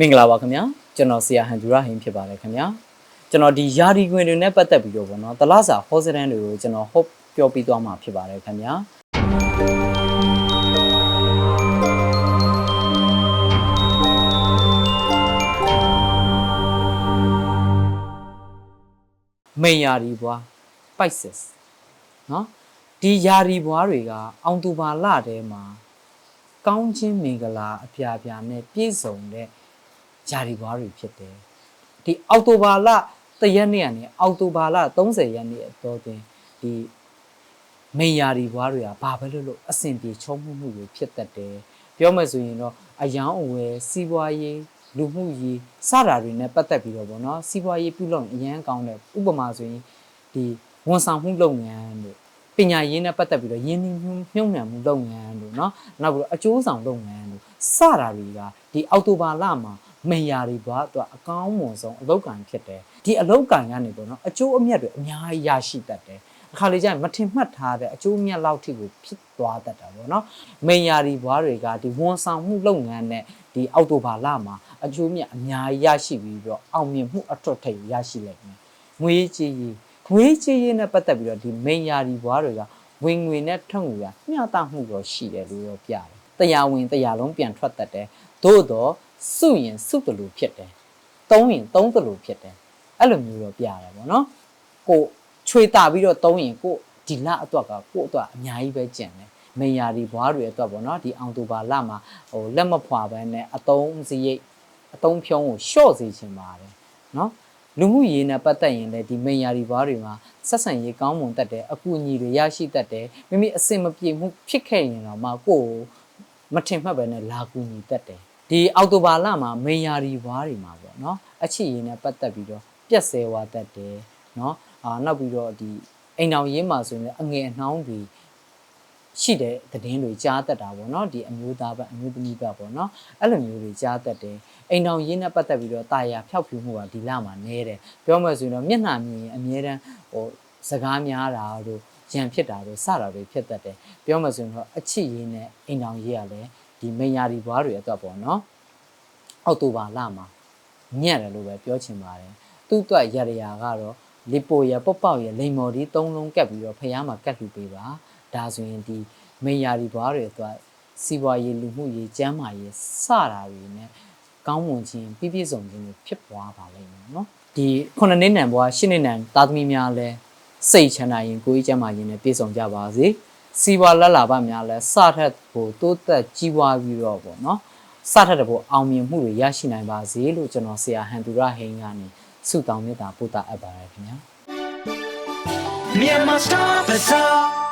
မင်္ဂလာပါခင်ဗျာကျွန်တော်ဆရာဟန်ဒူရာဟင်းဖြစ်ပါတယ်ခင်ဗျာကျွန်တော်ဒီယာဒီခွင်တွေနဲ့ပတ်သက်ပြီးတော့ဗောနော်တလားစာဟောစတန်တွေကိုကျွန်တော်ဟုတ်ပြောပြသွားမှာဖြစ်ပါတယ်ခင်ဗျာမေယာဒီဘွား spices နော်ဒီယာဒီဘွားတွေကအောင်တူပါလထဲမှာကောင်းချင်းမင်္ဂလာအပြာပြာနဲ့ပြည့်စုံတဲ့ ဂျာဒီဘွားတွေဖြစ်တယ်ဒီအောက်တိုဘာလတရက်နေ့ကနေအောက်တိုဘာလ30ရက်နေ့အတော်တွင်ဒီမေယာဒီဘွားတွေကဘာပဲလို့လို့အဆင်ပြေချုံမှုမှုတွေဖြစ်တတ်တယ်ပြောမယ်ဆိုရင်တော့အယောင်အဝယ်စီးပွားရေးလူမှုရေးစတာတွေနဲ့ပတ်သက်ပြီးတော့ဗောနော်စီးပွားရေးပြုလုပ်ရင်အရန်ကောင်းတယ်ဥပမာဆိုရင်ဒီဝန်ဆောင်မှုလုပ်ငန်းတို့ပညာရေးနဲ့ပတ်သက်ပြီးတော့ယင်းနှိမ့်မြုံနှံမှုလုပ်ငန်းတို့เนาะနောက်ပြီးတော့အကျိုးဆောင်လုပ်ငန်းတို့စတာတွေကဒီအောက်တိုဘာလမှာ မေယာတွေဘာသူကအကောင်းမွန်ဆုံးအလောက်ကန်ဖြစ်တယ်ဒီအလောက်ကန်ကနေပေါ့နော်အကျိုးအမြတ်တွေအများကြီးရရှိတတ်တယ်အခါလေးကျရင်မထင်မှတ်ထားတဲ့အကျိုးအမြတ်လောက်ထိကိုဖြစ်သွားတတ်တာပေါ့နော်မေယာတွေဘွားတွေကဒီဝန်ဆောင်မှုလုပ်ငန်းနဲ့ဒီအောက်တိုဘာလမှာအကျိုးအမြတ်အများကြီးရရှိပြီးတော့အောင်မြင်မှုအထွတ်ထိပ်ရရှိလိုက်မယ်ငွေကြေးရေးငွေကြေးရေးနဲ့ပတ်သက်ပြီးတော့ဒီမေယာတွေဘွားတွေကဝင်ငွေနဲ့ထွက်ငွေကမျှတမှုတော့ရှိတယ်လို့တော့ပြတယ်တရားဝင်တရားလုံးပြန်ထွက်တတ်တယ်သို့တော့ စုရင်စုတလူဖြစ်တယ်သုံးရင်သုံးတလူဖြစ်တယ်အဲ့လိုမျိုးတော့ပြရတယ်ပေါ့နော်ကိုချွေတာပြီးတော့သုံးရင်ကိုဒီလအတွက်ကကိုအတွက်အများကြီးပဲကျန်တယ်မေယာဒီဘွားတွေအတွက်ပေါ့နော်ဒီအောင်တူပါလမှာဟိုလက်မဖွာပဲနဲ့အတုံးစရိတ်အတုံးဖြုံးကိုရှော့စေချင်ပါတယ်နော်လူမှုရေးနဲ့ပတ်သက်ရင်လည်းဒီမေယာဒီဘွားတွေမှာဆက်ဆံရေးကောင်းမွန်တတ်တယ်အကူအညီတွေရရှိတတ်တယ်မိမိအစင်မပြေမှုဖြစ်ခဲ့ရင်တော့မှကိုယ်မထင်မှတ်ပဲနဲ့လာကူညီတတ်တယ် ဒီအောက်တိုဘာလမှာမေယာရီဘွားတွေမှာပေါ့နော်အချစ်ရည်နဲ့ပတ်သက်ပြီးတော့ပြက်ဆဲသွားတတ်တယ်နော်အာနောက်ပြီးတော့ဒီအိမ်တော်ရေးမှာဆိုရင်လည်းအငယ်အနှောင်းတွေရှိတဲ့သတင်းတွေကြားတတ်တာပေါ့နော်ဒီအမျိုးသားဘက်အမျိုးသမီးဘက်ပေါ့နော်အဲ့လိုမျိုးတွေကြားတတ်တယ်အိမ်တော်ရေးနဲ့ပတ်သက်ပြီးတော့တာယာဖျောက်ဖြူမှုကဒီလမှာနဲတယ်ပြောမှဆိုရင်တော့မျက်နှာမြင်ရင်အမြဲတမ်းဟိုစကားများတာတို့ရံဖြစ်တာတို့စတာတွေဖြစ်တတ်တယ်ပြောမှဆိုရင်တော့အချစ်ရည်နဲ့အိမ်တော်ရေးကလည်း ဒီမိညာဒီဘွားတွေအတွက်ပေါ့နော်အောက်တိုဘာလမှာညံ့တယ်လို့ပဲပြောချင်ပါတယ်သူ့အတွက်ရရရာကတော့လီပိုရပုတ်ပေါက်ရလိန်မော်ဒီသုံးလုံးကက်ပြီးတော့ဖះမှာကက်လှူပေးပါဒါဆိုရင်ဒီမိညာဒီဘွားတွေအတွက်စီးပွားရေးလူမှုရေးကျန်းမာရေးစတာတွေနဲ့ကောင်းမွန်ခြင်းပြည့်ပြည့်စုံခြင်းတွေဖြစ်ပွားပါလိမ့်မယ်နော်ဒီခုနှစ်နှစ်နံဘွားရှစ်နှစ်နံသားသမီးများလဲစိတ်ချမ်းသာရင်ကိုယ်ကြီးကျန်းမာရင်နဲ့ပြည့်စုံကြပါစေ စီးပွားလက်လာပါများလဲစထက်ကိုတိုးတက်ကြီးပွားပြီးတော့ပေါ့နော်စထက်တဲ့ဖို့အောင်မြင်မှုတွေရရှိနိုင်ပါစေလို့ကျွန်တော်ဆရာဟန်သူရဟိန်းကနေဆုတောင်းမေတ္တာပို့တာအပ်ပါတယ်ခင်ဗျာ Myanmar Star Bazaar